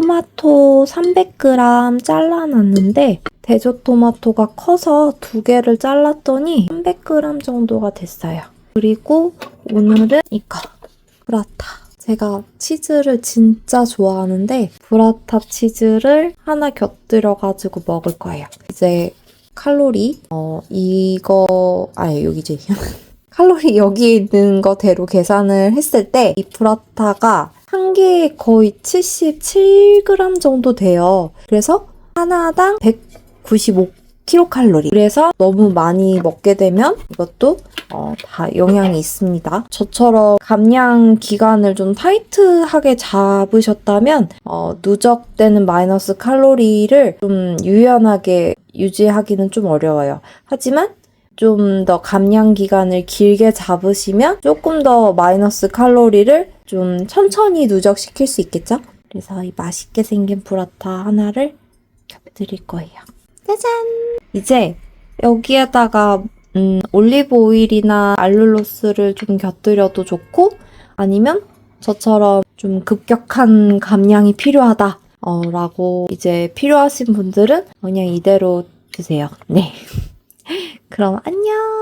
토마토 300g 잘라놨는데 대조 토마토가 커서 두 개를 잘랐더니 300g 정도가 됐어요. 그리고 오늘은 이거 브라타. 제가 치즈를 진짜 좋아하는데 브라타 치즈를 하나 곁들여가지고 먹을 거예요. 이제 칼로리 어 이거 아 여기지 칼로리 여기 있는 거대로 계산을 했을 때 이 브라타가 한 개에 거의 77g 정도 돼요. 그래서 하나당 195kcal. 그래서 너무 많이 먹게 되면 이것도 어, 다 영향이 있습니다. 저처럼 감량 기간을 좀 타이트하게 잡으셨다면 어, 누적되는 마이너스 칼로리를 좀 유연하게 유지하기는 좀 어려워요. 하지만 좀 더 감량 기간을 길게 잡으시면 조금 더 마이너스 칼로리를 좀 천천히 누적시킬 수 있겠죠? 그래서 이 맛있게 생긴 브라타 하나를 곁들일 거예요. 짜잔! 이제 여기에다가 음, 올리브 오일이나 알룰로스를 좀 곁들여도 좋고 아니면 저처럼 좀 급격한 감량이 필요하다 어, 라고 이제 필요하신 분들은 그냥 이대로 드세요. 네. 그럼 안녕!